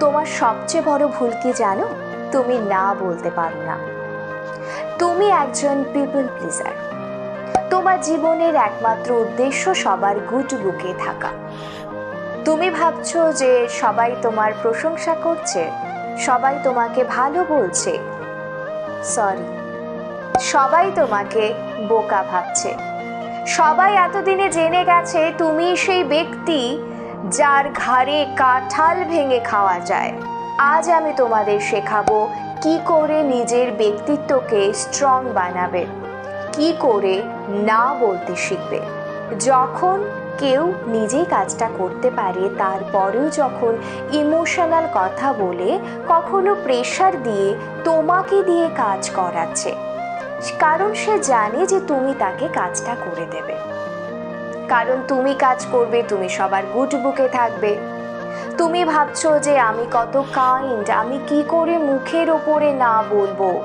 তোমার সবচেয়ে বড় ভুল কি জানো? তুমি না বলতে পারো না। তুমি একজন পিপল প্লিজার তোমার জীবনের একমাত্র উদ্দেশ্য সবার গুড বুকে থাকা। তুমি ভাবছ যে সবাই তোমার প্রশংসা করছে, সবাই তোমাকে ভালো বলছে। সরি সবাই তোমাকে বোকা ভাবছে। সবাই এতদিনে জেনে গেছে তুমি সেই ব্যক্তি যার ঘাড়ে কাঁঠাল ভেঙে খাওয়া যায়। আজ আমি তোমাদের শেখাবো কি করে নিজের ব্যক্তিত্বকে স্ট্রং বানাবে, কি করে না বলতে শিখবে। যখন কেউ নিজেই কাজটা করতে পারে, তারপরেও যখন ইমোশনাল কথা বলে, কখনো প্রেশার দিয়ে তোমাকে দিয়ে কাজ করাচ্ছে। কারণ সে জানে যে তুমি তাকে কাজটা করে দেবে। কারণ তুমি কাজ করবে, তুমি সবার গুড বুকে থাকবে। তুমি ভাবছ যে আমি কত কাইন্ড আমি কি করে মুখের ওপরে না বলব?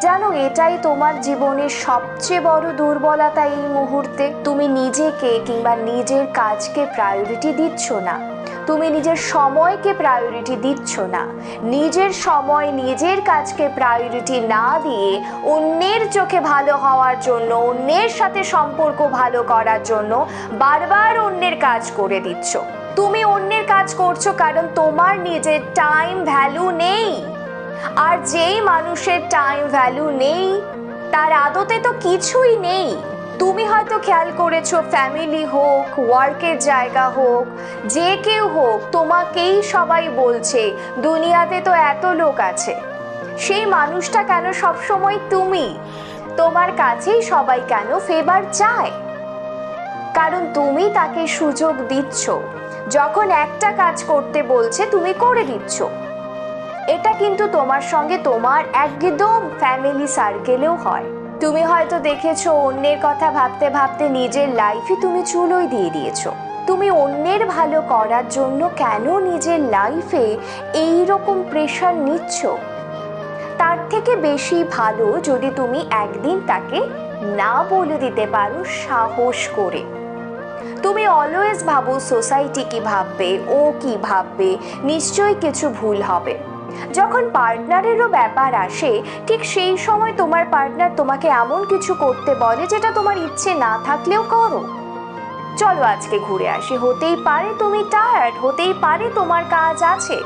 জানো, এটাই তোমার জীবনের সবচেয়ে বড় দুর্বলতা এই মুহূর্তে। তুমি নিজেকে কিংবা নিজের কাজকে প্রায়োরিটি দিচ্ছ না। তুমি নিজের সময়কে প্রায়োরিটি দিচ্ছ না। নিজের সময় নিজের কাজকে প্রায়োরিটি না দিয়ে অন্যের চোখে ভালো হওয়ার জন্য, অন্যের সাথে সম্পর্ক ভালো করার জন্য বারবার অন্যের কাজ করে দিচ্ছ। তুমি অন্যের কাজ করছ কারণ তোমার নিজের টাইম ভ্যালু নেই। আর যেই মানুষের টাইম ভ্যালু নেই, তার আদতে তো কিছুই নেই। তুমি হয়তো খেয়াল করেছ ফ্যামিলি হোক ওয়ার্কের জায়গা হোক, যে কেউ হোক, তোমাকেই সবাই বলছে, দুনিয়াতে তো এত লোক আছে। সেই মানুষটা কেন সবসময় তুমি? তোমার কাছেই সবাই কেন ফেভার চায়? কারণ তুমি তাকে সুযোগ দিচ্ছ। যখন একটা কাজ করতে বলছে, তুমি করে দিচ্ছ। এটা কিন্তু তোমার সঙ্গে তোমার একদম ফ্যামিলি সার্কেলেও হয়। তুমি হয়তো দেখেছ অন্যের কথা ভাবতে ভাবতে নিজের লাইফই তুমি চুলোই দিয়ে দিয়েছ। তুমি অন্যের ভালো করার জন্য কেন নিজের লাইফে এই রকম প্রেশার নিচ্ছ? তার থেকে বেশি ভালো যদি তুমি একদিন তাকে না বলে দিতে পারো সাহস করে। তুমি অলওয়েজ ভাবো সোসাইটি কি ভাববে, ও কি ভাববে, নিশ্চয়ই কিছু ভুল হবে। যখন পার্টনারেরও ব্যাপার আসে, ঠিক সেই সময় তোমার পার্টনার তোমাকে এমন কিছু করতে বলে যেটা তোমার ইচ্ছে না থাকলেও করো। চলো আজকে ঘুরে আসি। হতেই পারে তুমি টায়ার্ড হতেই পারে তোমার কাজ আছে।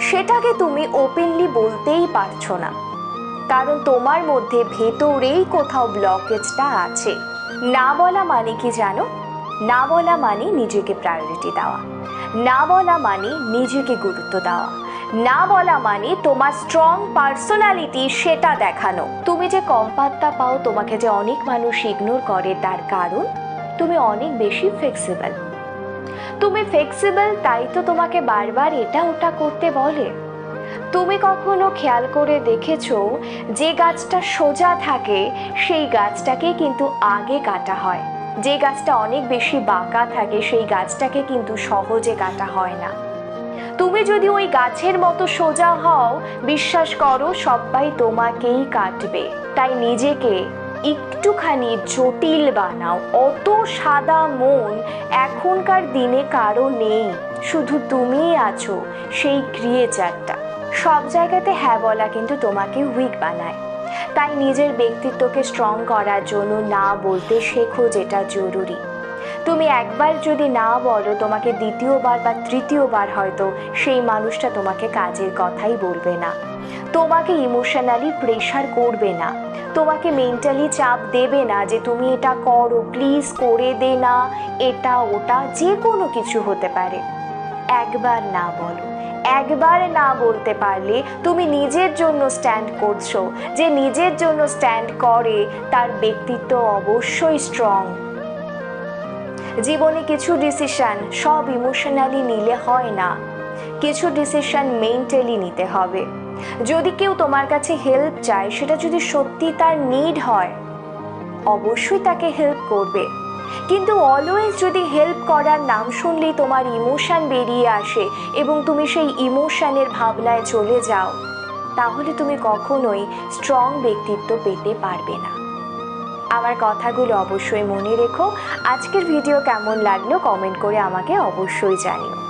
সেটাকে তুমি ওপেনলি বলতেই পারছ না। কারণ তোমার মধ্যে ভেতরেই কোথাও ব্লকেজটা আছে। না বলা মানে কি জানো? না বলা মানে নিজেকে প্রায়োরিটি দেওয়া। না বলা মানে নিজেকে গুরুত্ব দেওয়া। না বলা মানে তোমার স্ট্রং পার্সোনালিটি সেটা দেখানো। তুমি যে কম পাত্তা পাও, তোমাকে যে অনেক মানুষ ইগনোর করে, তার কারণ তুমি অনেক বেশি ফ্লেক্সিবল তুমি ফ্লেক্সিবল তাই তো তোমাকে বারবার এটা ওটা করতে বলে। তুমি কখনো খেয়াল করে দেখেছ, যে গাছটা সোজা থাকে, সেই গাছটাকে কিন্তু আগে কাটা হয়। যে গাছটা অনেক বেশি বাঁকা থাকে, সেই গাছটাকে কিন্তু সহজে কাটা হয় না। তুমি যদি ওই গাছের মতো সোজা হও, বিশ্বাস করো সবাই তোমাকেই কাটবে। তাই নিজেকে একটুখানি জটিল বানাও। অত সাদা মন এখনকার দিনে কারও নেই। শুধু তুমিই আছো সেই ক্রিয়েচারটা সব জায়গাতে হ্যাঁ বলা কিন্তু তোমাকে উইক বানায়। তাই নিজের ব্যক্তিত্বকে স্ট্রং করার জন্য না বলতে শেখো যেটা জরুরি। তুমি একবার যদি না বলো তোমাকে দ্বিতীয়বার বা তৃতীয়বার হয়তো সেই মানুষটা তোমাকে কাজের কথাই বলবে না। তোমাকে ইমোশনালি প্রেশার করবে না। তোমাকে মেন্টালি চাপ দেবে না যে তুমি এটা করো প্লিজ করে দে না, এটা, ওটা, যে কোনো কিছু হতে পারে। একবার না বলো। একবার না বলতে পারলে তুমি নিজের জন্য স্ট্যান্ড করছ। যে নিজের জন্য স্ট্যান্ড করে, তার ব্যক্তিত্ব অবশ্যই স্ট্রং জীবনে কিছু ডিসিশন সব ইমোশনালি নিলে হয় না। কিছু ডিসিশন মেন্টালি নিতে হবে। যদি কেউ তোমার কাছে হেল্প চায়, সেটা যদি সত্যি তার নিড হয়, অবশ্যই তাকে হেল্প করবে। কিন্তু অলওয়েজ যদি হেল্প করার নাম শুনলেই তোমার ইমোশন বেরিয়ে আসে এবং তুমি সেই ইমোশনের ভাবনায় চলে যাও, তাহলে তুমি কখনোই স্ট্রং ব্যক্তিত্ব পেতে পারবে না। আমার কথাগুলো অবশ্যই মনে রেখো। আজকের ভিডিও কেমন লাগল কমেন্ট করে আমাকে অবশ্যই জানিও।